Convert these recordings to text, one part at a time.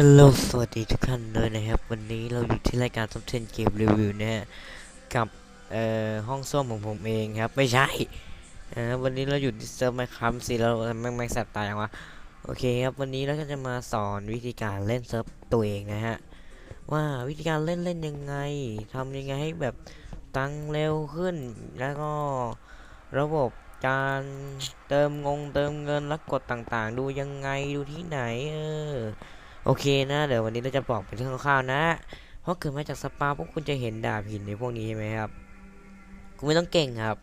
ฮัลโหลสวัสดีทุกท่านเลยนะครับ วันนี้เราอยู่ที่รายการท็อป10เกมรีวิวนะฮะกับเอ่อห้องส้มของผมเองครับ ไม่ใช่เอ่อวันนี้เราอยู่ที่เซิร์ฟไมคัมสิเราแม่งแม่งแสบตาอย่างวะโอเคครับ วันนี้เราก็จะมาสอนวิธีการเล่นเซิร์ฟตัวเองนะฮะว่าวิธีการเล่นเล่นยังไงทำยังไงให้แบบตังเร็วขึ้น แล้วก็ระบบการเติมงงเติมเงินและกดต่างๆ ดูยังไงดูที่ไหนเออ โอเคนะเดี๋ยววันนี้เราจะบอกเป็นเรื่องคร่าวๆนะ เพราะเกิดมาจากสปาพวกคุณจะเห็นดาบหินในพวกนี้ใช่ไหมครับ คุณไม่ต้องเก่งครับ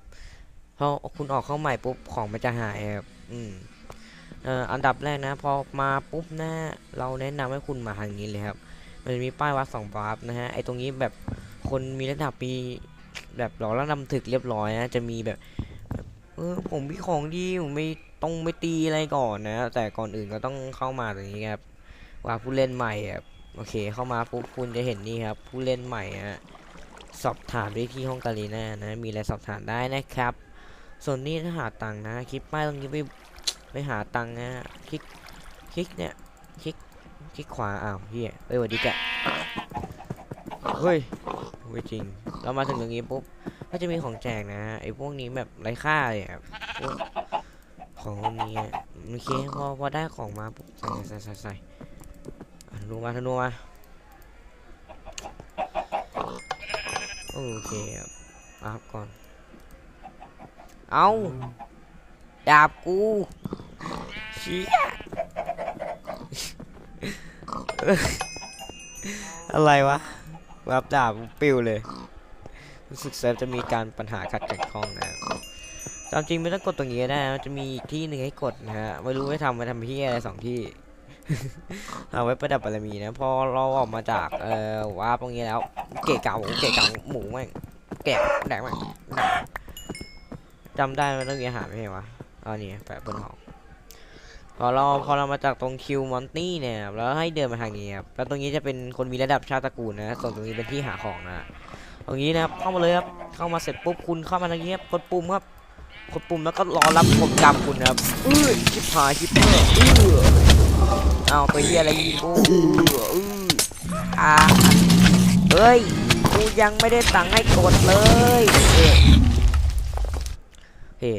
พอคุณออกเข้าใหม่ปุ๊บของมันจะหายครับอืมเอ่ออันดับแรกนะ พอมาปุ๊บนะเราแนะนำให้คุณมาทางนี้เลยครับ มันจะมีป้ายวัดสองบาร์นะฮะไอ้ตรงนี้แบบคนมีระดับมีแบบหล่อระดับถึกเรียบร้อยนะจะมีแบบแบบเออผมมีของดีผมไม่ต้องไม่ตีอะไรก่อนนะ แต่ก่อนอื่นก็ต้องเข้ามาตรงนี้ครับ ว่าผู้เล่นใหม่ครับโอเคเข้ามาปุ๊บคุณจะเห็นนี่ครับ ผู้เล่นใหม่ฮะสอบถามได้ที่ห้องกาลีน่านะมีอะไรสอบถามได้นะครับ ส่วนนี้ถ้าหาตังค์นะคลิป้ายตรงนี้ไปไปหาตังค์นะฮะคลิกคลิกเนี่ยคลิกคลิกขวาอ้าวเฮียเอ้ยสวัสดีแกเฮ้ยไม่จริง เรามาถึงตรงนี้ปุ๊บก็จะมีของแจกนะไอ้พวกนี้แบบไร้ค่าเลยครับพวกของพวกนี้โอเคพอพอได้ของมาปุ๊บใส่ใส่ใส่ใส่ นูมาธนูมาโอเคครับอัพก่อน เอาดาบกูเชี่ยอะไรวะวับดาบปิวเลย รู้สึกเซฟจะมีการปัญหาขัดขัดข้องนะครับตามจริงไม่ต้องกดตรงนี้ก็ได้นะมันจะมีอีกที่หนึ่งให้กดนะฮะ ไม่รู้ไม่ทำมาทำที่อะไรสองที่ เอาไว้ประดับบารมีนะพอเราออกมาจากเอ่อวาตรงนี้แล้ว เกะเกะหมูเกะเกะหมูแม่งแกะแดกแม่งจำได้มันต้องมีอาหารไม่ใช่วะเอ๋อนี่แปะบนห้องพอเราพอเรามาจากตรงคิวมอนตี้เนี่ยแล้วให้เดินมาทางนี้ครับแล้วตรงนี้จะเป็นคนมีระดับชาติตระกูลนะส่วนตรงนี้เป็นที่หาของนะตรงนี้นะครับเข้ามาเลยครับเข้ามาเสร็จปุ๊บคุณเข้ามาทางนี้ครับกดปุ่มครับกดปุ่มแล้วก็รอรับผมกรรมคุณครับอื้อชิบหายชิบหายอื้อ เอาไปเฮียอะไรยิงกูอืออ่าเฮ้ยกูยังไม่ได้สั่งให้กดเลยเฮ้เฮ้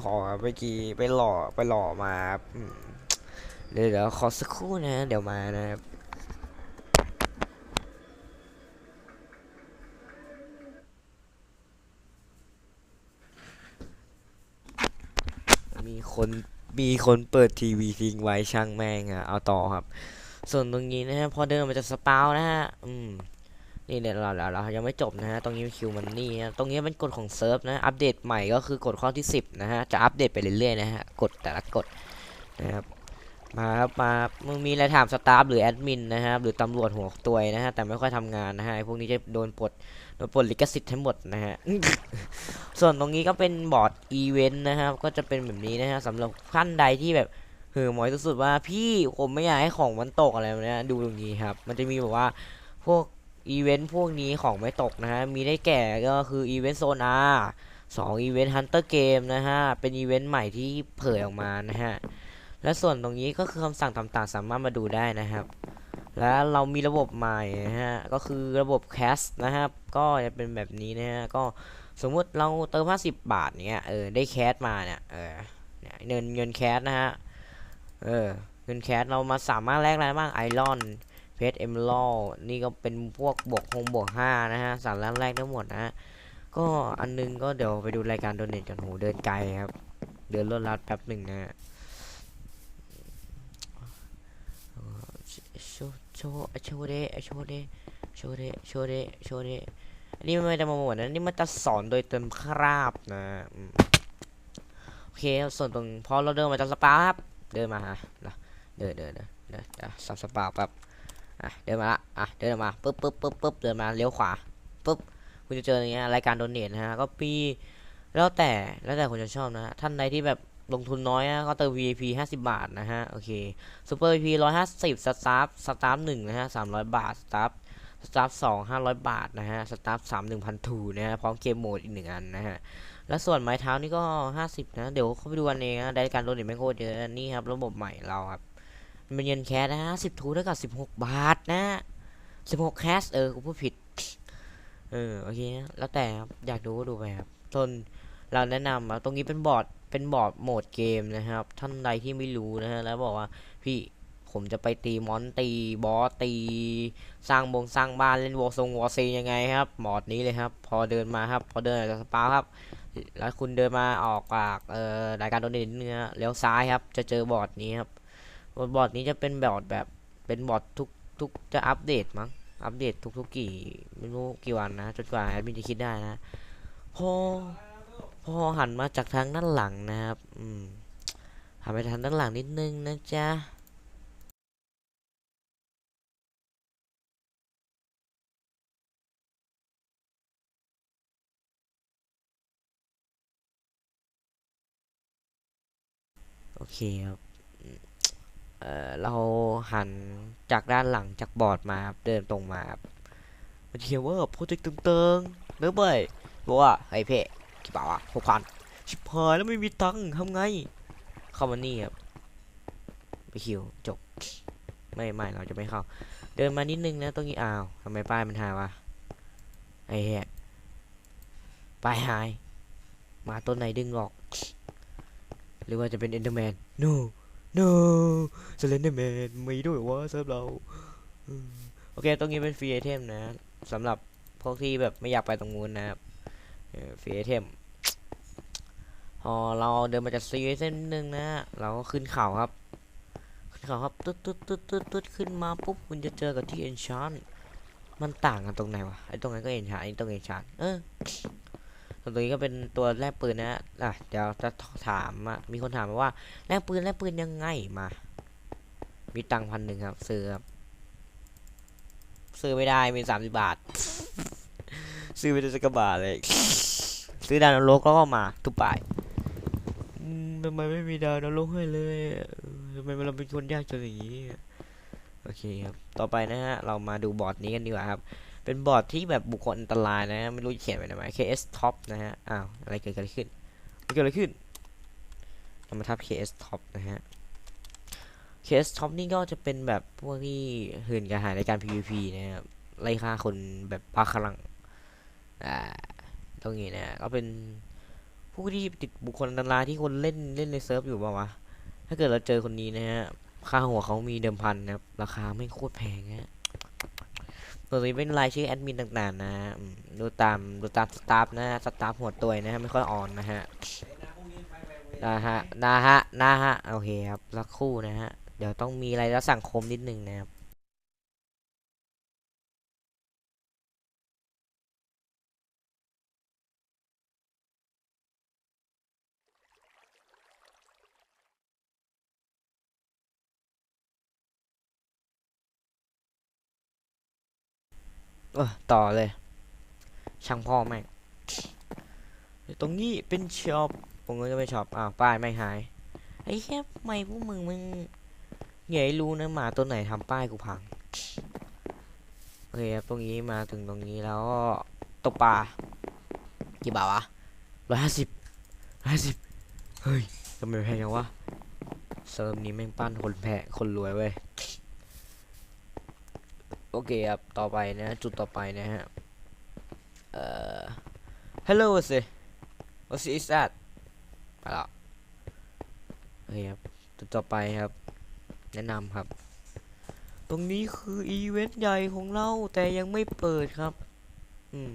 พอเมื่อกี้ไปหล่อไปหล่อมาครับเดี๋ยวเดี๋ยวขอสักครู่นะ เดี๋ยวมานะครับมีคน มีคนเปิดทีวีทิ้งไว้ช่างแม่งอะเอาต่อครับ ส่วนตรงนี้นะฮะพอเดินมาจากสปาวนะฮะอืมนี่เนี่ยเราเราเรายังไม่จบนะฮะตรงนี้คิวมันนี่นะตรงนี้เป็นกฎของเซิร์ฟนะอัปเดตใหม่ก็คือกฎข้อที่ 10นะฮะจะอัปเดตไปเรื่อยๆนะฮะกฎแต่ละกฎนะครับมาครับมามึงมีอะไรถามสตาฟหรือแอดมินนะครับหรือตำรวจหัวตัวนะฮะแต่ไม่ค่อยทำงานนะฮะพวกนี้จะโดนปลด โดนปลดลิขสิทธิ์ทั้งหมดนะฮะ ส่วนตรงนี้ก็เป็นบอร์ดอีเวนต์นะครับ ก็จะเป็นแบบนี้นะฮะสำหรับท่านใดที่แบบเหือหมอยสุดๆว่าพี่ผมไม่อยากให้ของมันตกอะไรแบบนี้ดูตรงนี้ครับ มันจะมีแบบว่าพวกอีเวนต์พวกนี้ของไม่ตกนะฮะ มีได้แก่ก็คืออีเวนต์โซนอาสองอีเวนต์ฮันเตอร์เกมนะฮะ เป็นอีเวนต์ใหม่ที่เผยออกมานะฮะ และส่วนตรงนี้ก็คือคำสั่งต่างๆ สามารถมาดูได้นะครับ และเรามีระบบใหม่นะฮะ ก็คือระบบแคสนะครับ ก็จะเป็นแบบนี้นะฮะ ก็สมมุติเราเติม 50 บาทเนี้ย เออ ได้แคสมาเนี่ย เออเงินเงินแคสนะฮะ เออ เงินแคสเรามาสามารถแลกอะไรบ้างไอรอน เพชรเอม a l นี่ก็เป็นพวกบวกหงบวกห้านะฮะ สามารถแลกได้หมดนะฮะ ก็อันนึงก็เดี๋ยวไปดูรายการโดเนทกันโหเดินไกลครับ เดินรถลัดแป๊บหนึ่งนะฮะเออ โชว์โชว์เดโชว์เดโชว์เดโชว์เดโชว์เดอันนี้ไม่ได้มาหมดนะนี่มันจะสอนโดยเต็มคราบนะโอเคส่วนตรงพอเราเดินมาจากสปาครับเดินมานะเดินเดินเดินเดินอะสับสปาปั๊บอะเดินมาละอะเดินมาปุ๊บปุ๊บปุ๊บปุ๊บเดินมาเลี้ยวขวาปุ๊บคุณจะเจออย่างเงี้ยรายการโดนเนทนะฮะก็ปีแล้วแต่แล้วแต่คุณจะชอบนะฮะท่านใดที่แบบ ลงทุนน้อยนะก็เติม VIP 50 บาทนะฮะ โอเคซูเปอร์ VIP 150 สตาฟ สตาฟหนึ่งนะฮะ 300 บาท สตาฟ สตาฟสอง500บาทนะฮะ สตาฟสามหนึ่งพันทูนะฮะ พร้อมเกมโหมดอีกหนึ่งอันนะฮะ แล้วส่วนไม้เท้านี่ก็ 50 นะ เดี๋ยวเข้าไปดูกันเองนะ ได้การโดเน็ตไม่โคตรเยอะนี่ครับ ระบบใหม่เราครับเป็นเงินแคสนะฮะสิบทูเท่ากับสิบหกบาทนะสิบหกแคสเออ กูพูดผิด เออ โอเคนะแล้วแต่ครับ อยากดูก็ดูไปครับส่วนเราแนะนำอะตรงนี้เป็นบอร์ด เป็นบอร์ดโหมดเกมนะครับ ท่านใดที่ไม่รู้นะฮะแล้วบอกว่าพี่ผมจะไปตีมอนตีบอสตีสร้างบงสร้างบ้านเล่นวอลซงวอลซียังไงครับบอร์ดนี้เลยครับ พอเดินมาครับ พอเดินออกจากสปาครับ แล้วคุณเดินมาออกจากเอ่อรายการโดนเด่นเนื้อเลี้ยวซ้ายครับ จะเจอบอร์ดนี้ครับบอร์ดนี้จะเป็นบอร์ดแบบเป็นบอร์ดทุกทุกจะอัปเดตมั้งอัปเดตทุกทุกกี่ไม่รู้กี่วันนะจนกว่าแอดมินจะคิดได้นะพอ อหันมาจากทางด้านหลังนะครับ อืมหันไปทางด้านหลังนิดนึงนะจ๊ะโอเคครับ เอ่อ เราหันจากด้านหลังจากบอร์ดมาครับ เดินตรงมาครับมันเขียนว่าโปรเจกต์ตึงๆเนื้อเบยบอกว่าไอ้เพ่ กี่บาทวะหกพันชิบหายแล้วไม่มีตังค์ทำไง เข้ามานี่ครับไปคิวจบ ไม่ไม่เราจะไม่เข้า เดินมานิดนึงนะตรงนี้อ้าวทำไมป้ายมันหายวะไอ้เหี้ยป้ายหาย มาต้นไหนดึงออก หรือว่าจะเป็นเอ็นเดอร์แมน no no สเลนเดอร์แมนไม่ด้วยวะสำหรับเราโอเค ตรงนี้เป็นฟรีไอเทมนะสำหรับพวกที่แบบไม่อยากไปตรงนู้นนะครับ ฟรีไอเทมพอเราเดินมาจากซีเทมนิดนึงนะเราก็ขึ้นเขาครับ ขึ้นเขาครับตึ๊ดตึ๊ดตึ๊ดตึ๊ดตึ๊ดขึ้นมาปุ๊บคุณจะเจอกับที่เอนชานมันต่างกันตรงไหนวะไอ้ตรงนั้นก็เอนชานไอ้ตรงเอนชานเออตัวนี้ก็เป็นตัวแลกปืนนะอะเดี๋ยวจะถามอะมีคนถามมาว่าแลกปืนแลกปืนยังไงมา มีตังค์พันหนึ่งครับซื้อครับซื้อไม่ได้มีสามสิบบาท ซื้อไม่ได้สักกระบาทเลย ซื้อดาวนรกก็มาทุบไปทำไมไม่มีดาวนรกให้เลยทำไมเราเป็นคนยากจนอย่างนี้โอเคครับ ต่อไปนะฮะ เรามาดูบอร์ดนี้กันดีกว่าครับ เป็นบอร์ดที่แบบบุคคลอันตรายนะ ไม่รู้จะเขียนไว้ทำไม KS Top นะฮะ อ้าว อะไรเกิดอะไรขึ้นเกิดอะไรขึ้นเรามาทับ KS Top นะฮะ KS Top นี่ก็จะเป็นแบบพวกที่หื่นกระหายในการ PVP นะครับ ไล่ฆ่าคนแบบปาคลัง อ่าตรงนี้นะก็เป็นผู้ที่ติดบุคคลอันตรายที่คนเล่นเล่นในเซิร์ฟอยู่ป่าวะถ้าเกิดเราเจอคนนี้นะฮะค่าหัวเขามีเดิมพันนะครับราคาไม่โคตรแพงนะส่วนี้เป็นรายชื่อแอดมินต่างๆนะดูตามดูตามสตาฟนะฮะสตาฟหัวตัวนะฮะไม่ค่อยอ่อนนะฮะนะฮะนะฮะนะฮะโอเคครับสักคู่นะฮะเดี๋ยวต้องมีอะไรแล้วสังคมนิดนึงนะครับ เออต่อเลย ช่างพ่อแม่งตรงนี้เป็นช็อปผมก็จะไปช็อปอ้าวป้ายไม่หายไอ้แค่ไม่พวกมึงมึงอย่าให้รู้นะหมาตัวไหนทำป้ายกูพังโอเคครับตรงนี้มาถึงตรงนี้แล้วตกปลากี่บาทวะร้อยห้าสิบห้าสิบเฮ้ยทำไมแพงจังวะเซิร์ฟนี้แม่งปั้นคนแพ้คนรวยเว้ย โอเคครับต่อไปนะ จุดต่อไปนะฮะเอ่อ hello สิ what is that ไปแล้วโอเคครับจุดต่อไปครับ แนะนำครับ ตรงนี้คืออีเวนต์ใหญ่ของเราแต่ยังไม่เปิดครับ อืม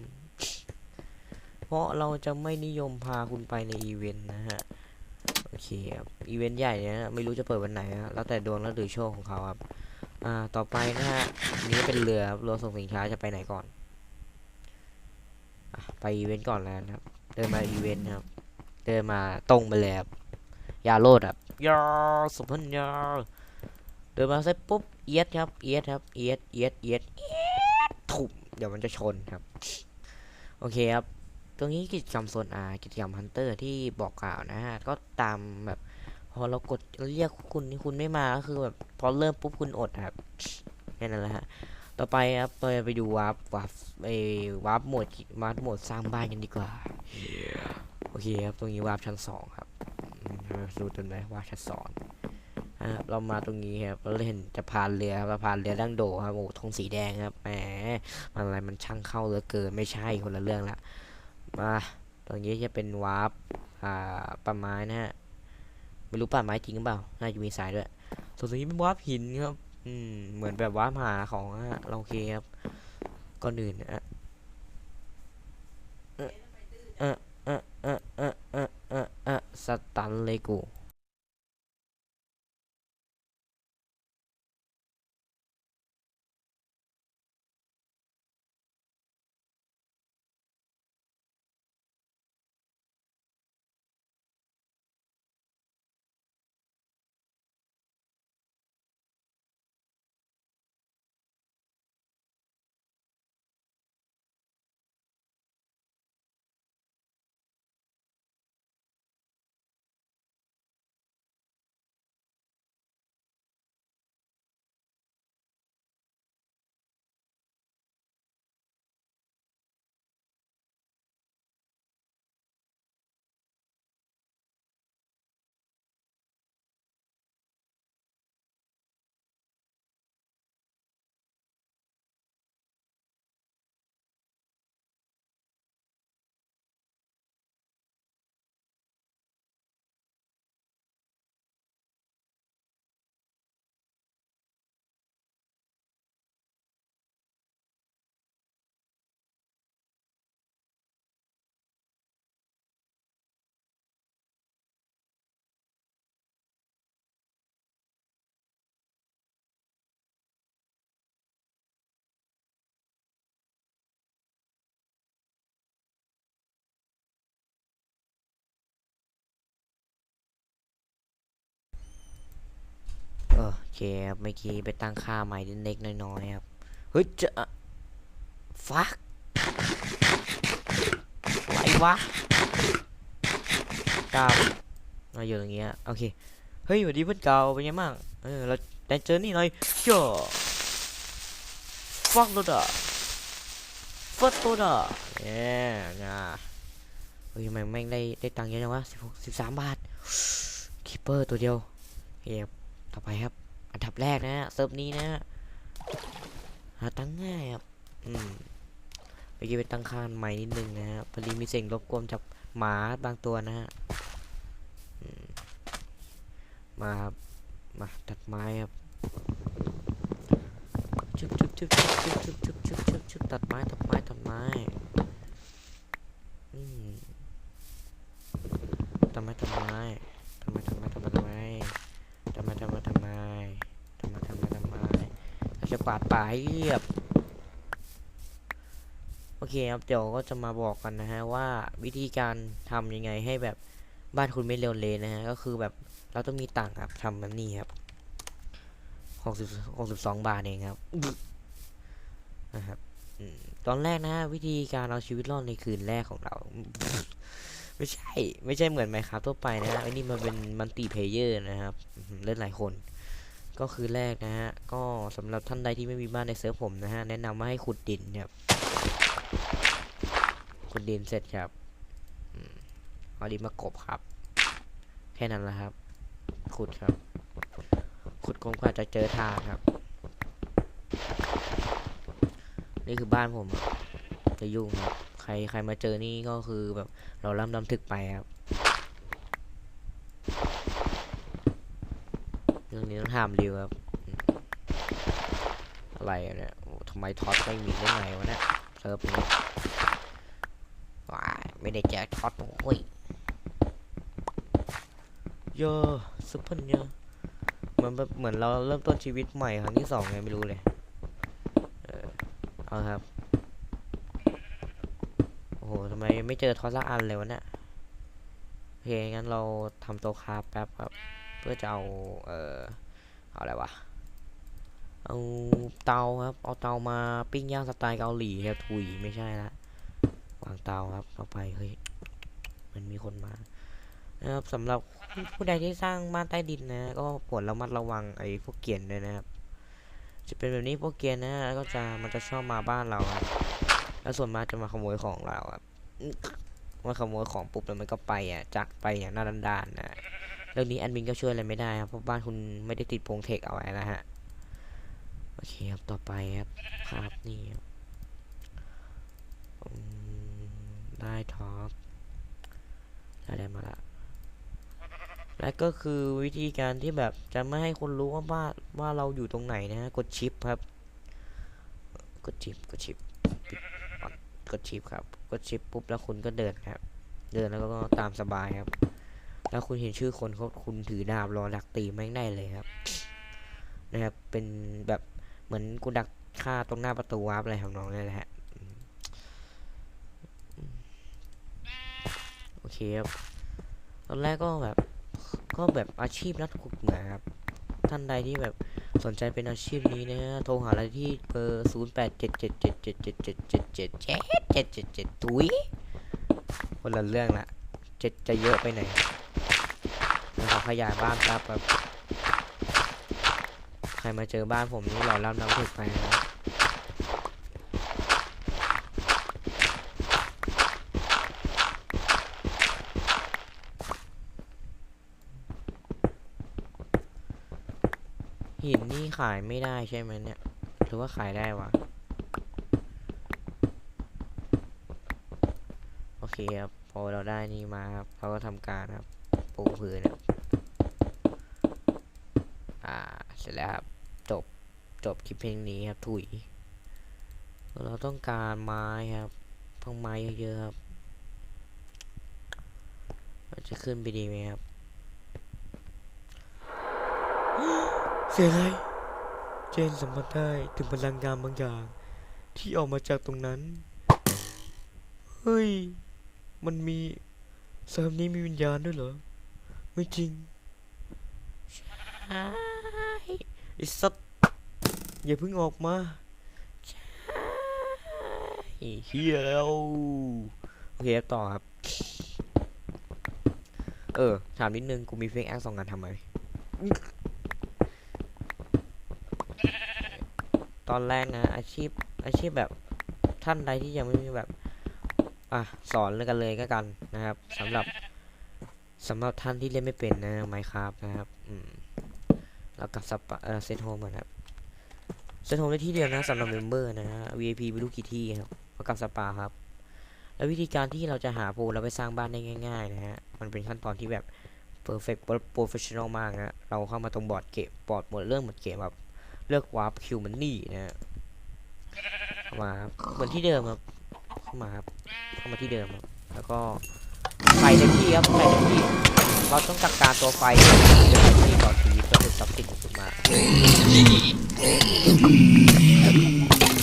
เพราะเราจะไม่นิยมพาคุณไปในอีเวนต์นะฮะ โอเคครับ อีเวนต์ใหญ่เนี่ยนะไม่รู้จะเปิดวันไหนนะแล้วแต่ดวงแล้วหรือโชคของเขาครับ อ่าต่อไปนะฮะนี้เป็นเรือครับเรือส่งสินค้าจะไปไหนก่อนอะไปอีเวนต์ก่อนแล้วนะครับ เดินมาอีเวนต์ครับ เดินมาตรงไปเลยครับอย่าโลดครับอยาสุพัญญาเดินมาเสร็จปุ๊บเอียดครับเอียดครับเอียดเอียดเอียดเอียดถูกเดี๋ยวมันจะชนครับ โอเคครับ ตรงนี้กิจกรรมโซน R กิจกรรมฮันเตอร์ที่บอกกล่าวนะฮะ ก็ตามแบบ พอเรากดเรียกคุณนี่คุณไม่มาก็คือแบบพอเริ่มปุ๊บคุณอดครับแค่นั้นแหละฮะต่อไปครับไปไปดูวาร์ปวาร์ปไอวาร์ปโหมดวาร์ปโหมดสร้างบ้านกันดีกว่าโอเคครับตรงนี้วาร์ปชั้นสองครับอืมให้มาดูตรงไหนวาร์ปชั้นสองอะเรามาตรงนี้ครับเราเห็นจะผ่านเรือครับเราผ่านเรือดั้งโดครับโอ้ธงสีแดงครับแหมมันอะไรมันช่างเข้าเหลือเกินไม่ใช่คนละเรื่องละมาตรงนี้จะเป็นวาร์ปอ่าป่าไม้นะฮะ ไม่รู้ป่าไม้จริงหรือเปล่า น่าจะมีสายด้วย ส่วนตรงนี้เป็นวาร์ปหินครับ อืม เหมือนแบบวาร์ปหาของเราโอเคครับ ก่อนอื่นอะเออเออเออเออเออเออสตันเลยกู เคครับเมื่อกี้ไปตั้งค่าใหม่เล็กน้อยๆครับ เฮ้ยจะฟักอะไรวะกาวมาอยู่ตรงเงี้ยโอเค เฮ้ยสวัสดีเพื่อนเก่าเป็นไงบ้างเออเราได้เจอนี่หน่อยเจ้าฟักโลดอะฟักโลดอะเนี่ยนะเฮ้ยทำไมแม่งได้ได้ตังค์เยอะจังวะสิบหกสิบสามบาทคีเปอร์ตัวเดียวเฮ้ยต่อไปครับ อันดับแรกนะฮะเซิร์ฟนี้นะฮะหาตังง่ายครับอืมไปกี้ไปตั้งค่าใหม่นิดนึงนะฮะพอดีมีเสียงรบกวนจากหมาบางตัวนะฮะมมาครับมาตัดไม้ครับชุบชุบชุบชุบชุบชุบชุบชุบชุบชุบตัดไม้ตัดไม้ตัดไม้อืมตัดไม้ตัดไม้ตัดไม้ตัดไม้ตัดไม้ตัดไม้ทำไมทำไมทำไมทำไมทำไมทำไมเรา จะกวาดป่าให้เรียบ โอเคครับเดี๋ยวก็จะมาบอกกันนะฮะว่าวิธีการทำยังไงให้แบบบ้านคุณไม่เร็วเลยนะฮะก็คือแบบเราต้องมีตังค์ครับทำแบบนี้ครับหกสิบหกสิบสองบาทเองครับนะครับตอนแรกนะฮะวิธีการเอาชีวิตรอดในคืนแรกของเรา ไม่ใช่ ไม่ใช่เหมือนไหมครับทั่วไปนะฮะไอ้นี่มันเป็นมัลติเพเยอร์นะครับเล่นหลายคน ก็คือแรกนะฮะ ก็สำหรับท่านใดที่ไม่มีบ้านในเซิร์ฟผมนะฮะ แนะนำว่าให้ขุดดินครับ ขุดดินเสร็จครับอืมเอาดินมากบครับ แค่นั้นแหละครับ ขุดครับ ขุดกลมกว่าจะเจอทางครับ นี่คือบ้านผมจะยุ่งครับ ใครใครมาเจอนี่ก็คือแบบเราล่ำลำถึกไปครับ เรื่องนี้ามริวครับ อะไรเนี่ยทำไมท็อตไม่มีได้ไงวะเนี่ยเซิร์ฟนี้ว้าไม่ได้แจกท็อตโอ้ยเยอะซุปเปอร์เยอะเหมือนแบบเหมือนเราเริ่มต้นชีวิตใหม่ครั้งที่สองไงไม่รู้เลย เออเอาครับ โอ้โหทำไมไม่เจอทอสละอันเลยวะเนี่ยโอเคงั้นเราทำโต๊ะคราแป๊บครับ เพื่อจะเอา เอ่อ เอาอะไรวะเอาเตาครับเอาเตามาปิ้งย่างสไตล์เกาหลีครับถุยไม่ใช่ละวางเตาครับเอาไปเฮ้ยมันมีคนมานะครับสำหรับผู้ใดที่สร้างบ้านใต้ดินนะ ก็โปรดระมัดระวังไอ้พวกเกียนด้วยนะครับ จะเป็นแบบนี้พวกเกียนนะก็จะมันจะชอบมาบ้านเราครับแล้วส่วนมากจะมาขโมยของเราครับมาขโมยของปุ๊บแล้วมันก็ไปอะจากไปอย่างน้าด้านนะ เรื่องนี้แอดมินก็ช่วยอะไรไม่ได้ครับเพราะบ้านคุณไม่ได้ติดโปรงเทคเอาไว้นะฮะโอเคครับต่อไปครับภาพนี่ครับอืมได้ท็อปได้มาละและก็คือวิธีการที่แบบจะไม่ให้คนรู้ว่าว่าว่าเราอยู่ตรงไหนนะฮะกดชิปครับ กดชิปกดชิปกดชิปครับ กดชิปปุ๊บแล้วคุณก็เดินครับ เดินแล้วก็ตามสบายครับ แล้วคุณเห็นชื่อคนเขาคุณถือดาบรอดักตีแม่งได้เลยครับ นะครับ เป็นแบบเหมือนกูดักฆ่าตรงหน้าประตูวาร์ปอะไรของน้องนี่แหละฮะโอเคครับตอนแรกก็แบบก็แบบอาชีพนักขุดเหมืองครับ ท่านใดที่แบบสนใจเป็นอาชีพนี้นะฮะโทรหาเราที่เบอร์ศูนย์แปดเจ็ดเจ็ดเจ็ดเจ็ดเจ็ดเจ็ดเจ็ดเจ็ดเจ็ดเจ็ดเจ็ดเจ็ดทุยคนละเรื่องละเจ็ดจะเยอะไปไหน ขอขยายบ้านครับแบบใครมาเจอบ้านผมนี่หล่อล่ำน้ำถึกไปนะหินนี่ขายไม่ได้ใช่ไหมเนี่ย หรือว่าขายได้วะ โอเคครับ พอเราได้นี่มาครับ เราก็ทำการครับ ปูพื้นครับอ่า เสร็จแล้วครับ จบ จบคลิปเพลงนี้ครับ ถุย เราต้องการไม้ครับต้องไม้เยอะๆครับเราจะขึ้นไปดีไหมครับ เสียอะไร เจนสัมผัสได้ถึงพลังงานบางอย่าง ที่ออกมาจากตรงนั้น เฮ้ย มันมีเซิร์ฟนี้มีวิญญาณด้วยเหรอ ไม่จริงใช่ไอ้สัตว์อย่าเพิ่งออกมาใช่เฮียแล้วโอเคต่อครับ เออ ถามนิดนึง กูมีเฟกแอคสองงานทำไม ตอนแรกนะ อาชีพ อาชีพแบบท่านใดที่ยังไม่มีแบบ อะ สอนเลยกันเลยก็กันนะครับสำหรับ สำหรับท่านที่เล่นไม่เป็นนะไมครับนะครับอืมแล้วกับสปาเออเซตโฮมก่อนครับเซตโฮมได้ที่เดียวนะสำหรับเมมเบอร์นะฮะ VIP ไม่รู้กี่ที่ครับแล้วกับสปาครับ แล้ววิธีการที่เราจะหาโปรแล้วไปสร้างบ้านได้ง่าย ๆ นะฮะมันเป็นขั้นตอนที่แบบ perfect professional มากนะเราเข้ามาตรงบอร์ดเกมบอร์ดหมดเรื่องหมดเกมแบบเลือกวาร์ปคิวมันนี่นะฮะมาครับเหมือนที่เดิมครับเข้ามาครับเข้ามาที่เดิมครับแล้วก็ ไฟเต็มที่ครับไฟเต็มที่ เราต้องจัดการตัวไฟเต็มที่ก่อนชีวิตก็เป็นทรัพย์สินของคุณมา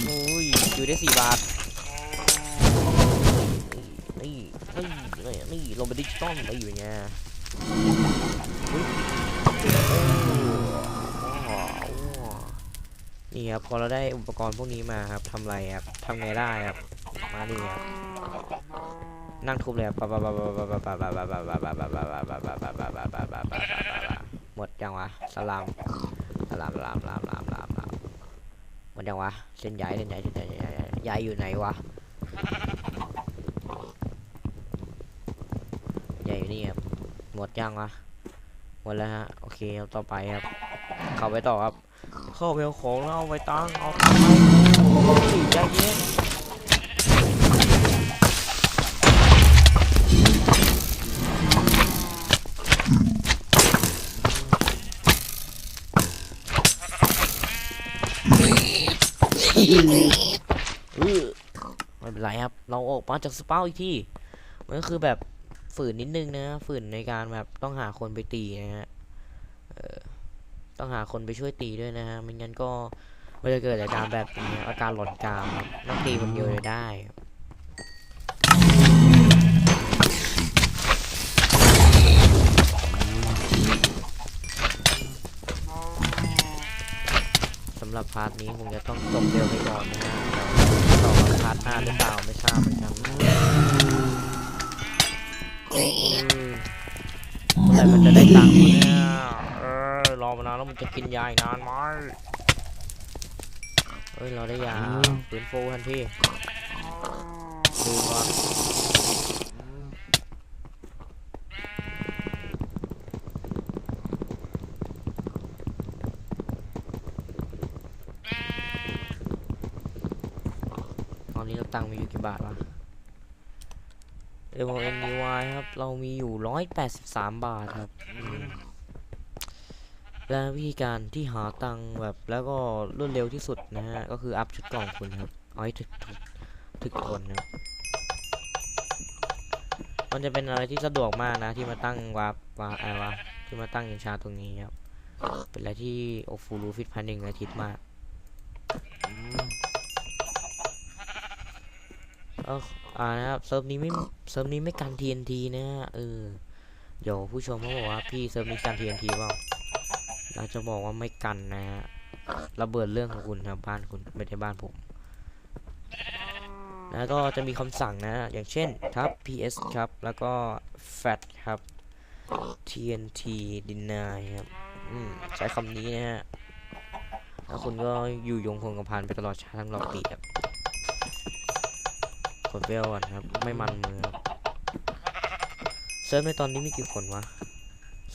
โอ้ยอยู่ได้สี่บาทนี่นี่นี่นี่ลงไปดิจิตอลไปอยู่ไงอุ๊ยนี่ครับพอเราได้อุปกรณ์พวกนี้มาครับทำไรครับทำไงได้ครับมาดิครับ นั่งทุบเลยครับหมดยังวะสลามสลามลามลามลามลามลามหมดยังวะเส้นใหญ่เส้นใหญ่เส้นใหญ่ใหญ่อยู่ไหนวะใหญ่อยู่นี่ครับหมดยังวะหมดแล้วฮะโอเคครับต่อไปครับเข้าไปต่อครับเข้าไปเอาของแล้วเอาไปตั้งเอาตั้งเอาใจเย็นเออ ไม่เป็นไรครับ เราออกมาจากสปาอีกที่มันก็คือแบบฝืนนิดนึงนะ ฝืนในการแบบต้องหาคนไปตีนะฮะต้องหาคนไปช่วยตีด้วยนะฮะไม่งั้นก็มันจะเกิดอาการแบบนี้อาการหลอนกามนักต้องตีคนเดียวเลยได้ำหรับพาร์ทนี้คงจะต้องจบเร็วไปก่อนนะฮะเดี๋ยวต่อพาร์ทหน้าหรือเปล่าไม่ทราบเหมือนกันอืมแต่มันจะได้ตังค์ไหมเนี่ยเออรอมานานแล้วมันจะกินยาอีกนานไหมเอ้ยเราได้ยาฟื้นฟูทันทีดูก่อ นี้เราตังค์มีอยู่กี่บาทวะ M O N E Y ครับ เรามีอยู่ร้อยแปดสิบสามบาทครับ และวิธีการที่หาตังค์แบบแล้วก็รวดเร็วที่สุดนะฮะ ก็คืออัพชุดกล่องคุณครับเอาให้ถึกถึกถึกทนนะครับมันจะเป็นอะไรที่สะดวกมากนะ ที่มาตั้งวาร์ปวาร์ปอะไรวะที่มาตั้งยิงชาตรงนี้ครับ เป็นอะไรที่โอฟูรูฟิตพันหนึ่งอาทิตย์มาก เอออ่านะครับเซิร์ฟนี้ไม่เซิร์ฟนี้ไม่กัน TNT นะฮะเออเดี๋ยวผู้ชมเขาบอกว่าพี่เซิร์ฟนี้กัน TNT เปล่าเราจะบอกว่าไม่กันนะฮะระเบิดเรื่องของคุณครับบ้านคุณไม่ใช่บ้านผมแล้วก็จะมีคำสั่งนะอย่างเช่นทับ ps ครับ แล้วก็ fat ครับ tnt deny ครับอืมใช้คำนี้นะฮะแล้วคุณก็อยู่ยงคงกระพันไปตลอดชาติทั้งรอบปีครับ กดเวลก่อนครับ ไม่มันมือครับเซิร์ฟในตอนนี้มีกี่คนวะ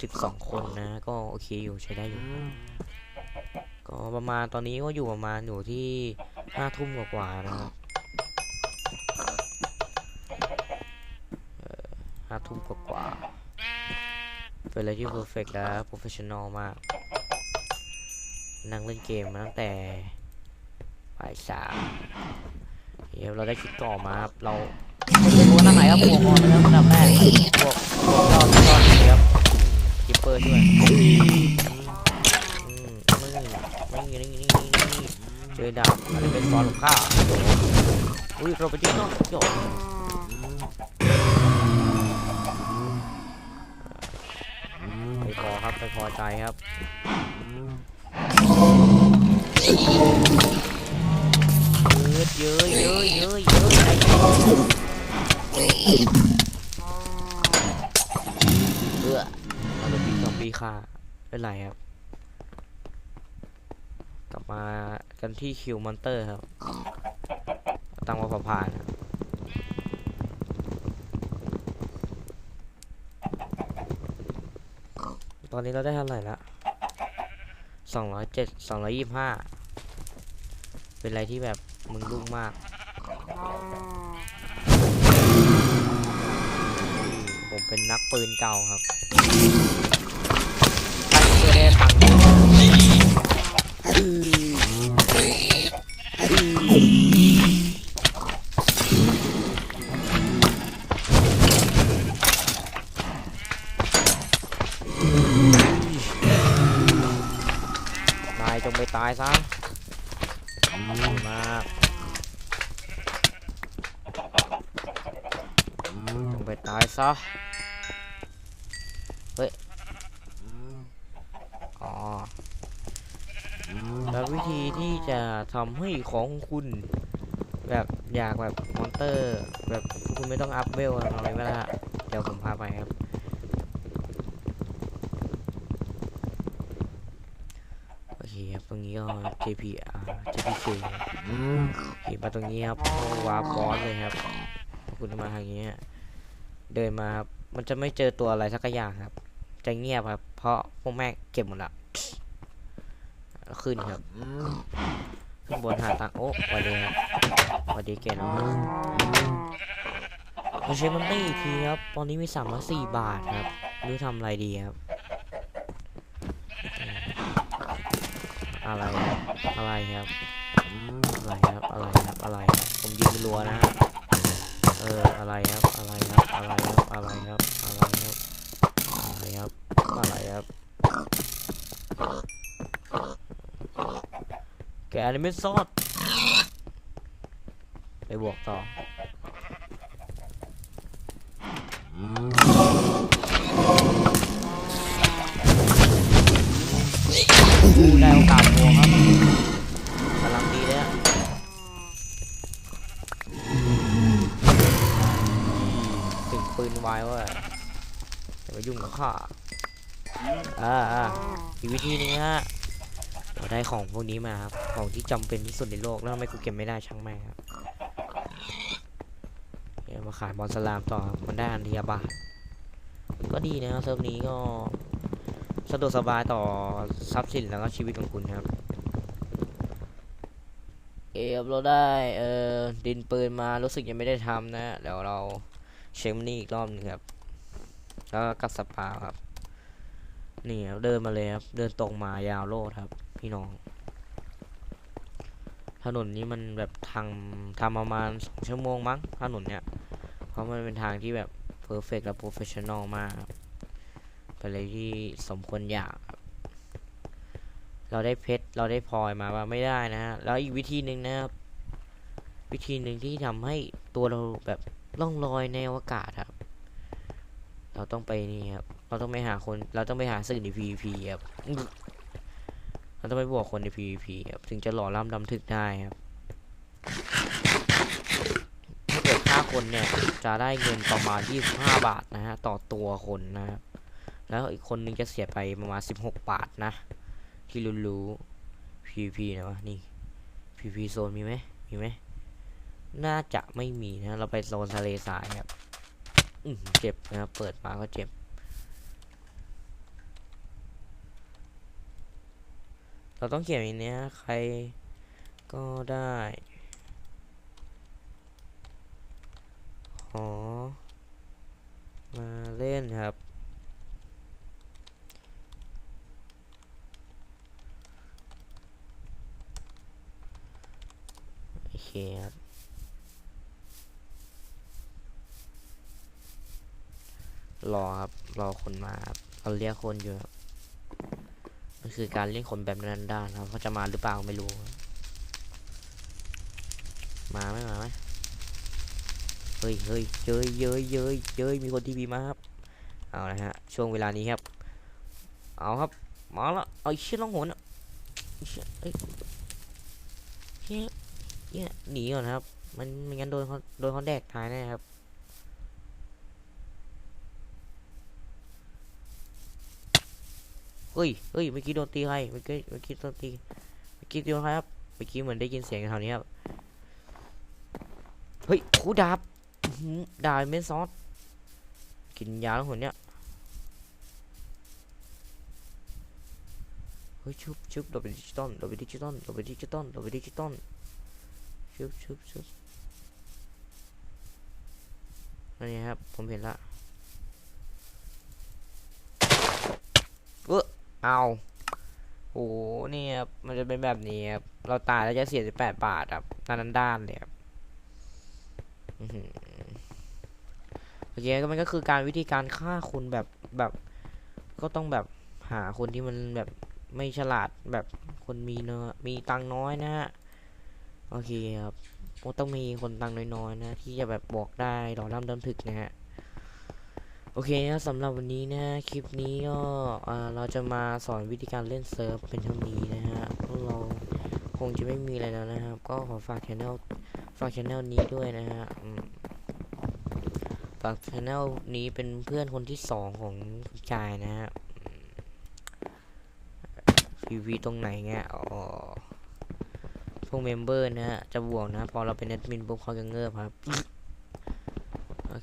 สิบสองคนนะ ก็โอเคอยู่ใช้ได้อยู่ ก็ประมาณตอนนี้ก็อยู่ประมาณอยู่ที่ห้าทุ่มกว่าๆนะครับห้าทุ่มกว่าๆเป็นอะไรที่เพอร์เฟกและโปรเฟชชั่นอลมาก นั่งเล่นเกมมาตั้งแต่บ่ายสาม เดี๋ยวเราได้คิดก่อมาครับเราบวกทางไหนครับบวกก่อนนะครับอันดับแรกบวกบวกยอดยอดเลยครับคิปเปอร์ช่วยอืมไม่ไม่นี่นี่นี่นี่เจอดาบอันนี้เป็นฟอนของข้าอุ้ยเราไปจิ้งเนาะโยไม่พอครับไม่พอใจครับเย อะเยอะเยอะเยอะเยอะไอ้เอเราโดนปีสองปีค่ะเป็นไรครับ กลับมากันที่คิวมอนเตอร์ครับตังมาผ่านๆครับตอนนี้เราได้เท่าไหร่ละสองร้อยเจ็ดสองร้อยยี่สิบห้า เป็นอะไรที่แบบ มึงรุ่งมาก ผมเป็นนักปืนเก่าครับ ทำให้ของของคุณ แบบอยากแบบมอนเตอร์ แบบคุณไม่ต้องอัพเวลอะไรไม่ละเดี๋ยวผมพาไปครับ โอเคครับ ตรงนี้ก็ JPR JPK ครับโอมาตรงนี้ครับวาร์ปบอสเลยครับคุณมาทางนี้เดินมาครับมันจะไม่เจอตัวอะไรสักอย่างครับ จะเงียบครับ เพราะพวกแม่เก็บหมดละขึ้นครับ ขึ้นบนหาทางโอ้สวัสดีครับสวัสดีเกณฑ์เราใช้มันไม่อีกทีครับ ตอนนี้มีสามร้อยสี่บาทครับรู้ทำอะไรดีครับ อะไรครับอะไรครับ อะไรครับ อะไรครับ อะไรครับ ผมยิงรัวนะฮะเออ อะไรครับ อะไรครับ อะไรครับ อะไรครับ อะไรครับ อะไรครับ อะไรครับ แกอนิเมตซอด ไปบวกต่ออู้ได้โอกาสบวกครับกำลังดีเลยอะถึงปืนไว้ว่าอย่ามายุ่งกับข้าอ่าอ่าอีกวิธีนึงฮะ เราได้ของพวกนี้มาครับ ของที่จำเป็นที่สุดในโลก แล้วทำไมกูเก็บไม่ได้ช่างแม่ครับเดี๋ยวมาขายบอลสลามต่อครับมันได้อันเดียบาทก็ดีนะครับเซิร์ฟนี้ก็สะดวกสบายต่อทรัพย์สินแล้วก็ชีวิตของคุณครับ เอฟเราได้เอ่อดินปืนมารู้สึกยังไม่ได้ทำนะเดี๋ยวเราเช็คมันนี่อีกรอบหนึงครับ แล้วก็กัดสปาครับนี่เดินมาเลยครับ เดินตรงมายาวโลดครับ พี่น้อง ถนนนี้มันแบบทางทำประมาณสองชั่วโมงมั้งถนนเนี้ยเพราะมันเป็นทางที่แบบเพอร์เฟกและโปรเฟชชั่นอลมากเป็นอะไรที่สมควรอยาก เราได้เพชร เราได้พลอยมาว่าไม่ได้นะฮะ แล้วอีกวิธีหนึ่งนะครับ วิธีหนึ่งที่ทำให้ตัวเราแบบล่องลอยในอวกาศครับ เราต้องไปนี่ครับ เราต้องไปหาคน เราต้องไปหาสื่อใน PVP ครับ อื้าต้องไปบวกคนใน PVP ครับถึงจะหล่อล่ำดำถึกได้ครับถ้าเกิดฆ่าคนเนี่ย จะได้เงินประมาณ 25 บาทนะฮะ ต่อตัวคนนะครับ แล้วอีกคนนึงจะเสียไปประมาณ 16 บาทนะ ที่รู้รู้ PVP นะวะนี่ PVP โซนมีไหมมีไหมน่าจะไม่มีนะ เราไปโซนทะเลทรายครับเจ็บนะครับ เปิดมาก็เจ็บ เราต้องเขียนอย่างนี้ใครก็ได้ ขอ มาเล่นครับ โอเคครับรอครับ รอคนมาครับเราเรียกคนอยู่ครับ มันคือการเล่นคนแบบนั้นด้านครับเขาจะมาหรือเปล่าไม่รู้ มาไหมมาไหมเฮ้ยเฮ้ยเย้ยเย้ยเย้ยเย้ยมีคนทีวีมาครับ เอาละฮะ ช่วงเวลานี้ครับ เอาครับ มาล้วเอาไอ้เชี่ยล่องหนอะเชี่ยเอ้ยเนี่ยหนีก่อนครับ มันไม่งั้นโดนเขาโดนเขาแดกตายแน่ครับ เฮ้ยเฮ้ยเมื่อกี้โดนตีใครเมื่อกี้เมื่อกี้โดนตีเมื่อกี้โดนใครครับเมื่อกี้เหมือนได้ยินเสียงแถวนี้ครับเฮ้ยคูดาบดาบเมนซอสกินยาแล้วหนเนี่ยเฮ้ยชุบชุบโดดไปดิจิตอลโดดไปดิจิตอลโดดไปดิจิตอลโดดไปดิจิตอลชุบชุบชุบนนี้ครับผมเห็นละเออ เอาโอ้โหนี่ครับมันจะเป็นแบบนี้ครับ เราตายแล้วจะเสียสิบแปดบาทครับด้านนั้นด้านเลยครับโอเคก็มันก็คือการวิธีการฆ่าคนแบบแบบ ก็ต้องแบบหาคนที่มันแบบไม่ฉลาดแบบคนมีเนอะมีตังน้อยนะฮะโอเคครับต้องมีคนตังน้อยๆนะ ที่จะแบบบอกได้หล่อล่ำดำถึกนะฮะ โอเคนะสำหรับวันนี้นะคลิปนี้ก็เราจะมาสอนวิธีการเล่นเซิร์ฟเป็นเท่านี้นะฮะพวกเราคงจะไม่มีอะไรแล้วนะครับ ก็ขอฝากช anel ฝากช anel นี้ด้วยนะฮะฝากช anel นี้เป็นเพื่อนคนที่สองของคุณกายนะฮะพีวีตรงไหนเงี้ยอ๋อพวกเมมเบอร์นะฮะจะบวกนะพอเราเป็นแอดมินปุ๊บเขาจะเงิบครับ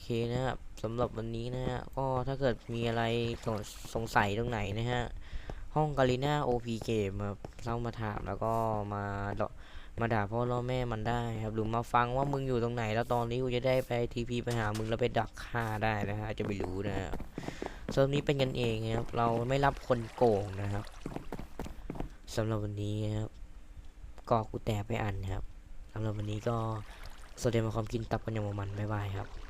เคนะครับสำหรับวันนี้นะฮะก็ถ้าเกิดมีอะไรสงสงสัยตรงไหนนะฮะห้องกาลิน่าโอพีเกมครับเข้ามาถามแล้วก็มามาด่าพ่อล่อแม่มันได้ครับหรือมาฟังว่ามึงอยู่ตรงไหน แล้วตอนนี้กูจะได้ไปทีพีไปหามึงแล้วไปดักฆ่าได้นะฮะจะไปรู้นะฮะเซิร์ฟนี้เป็นกันเองนะครับเราไม่รับคนโกงนะครับสำหรับวันนี้ครับก็กูแตกไปอันครับสำหรับวันนี้ก็สวัสดีมาความกินตับกันอย่างมันบ๊ายบายครับ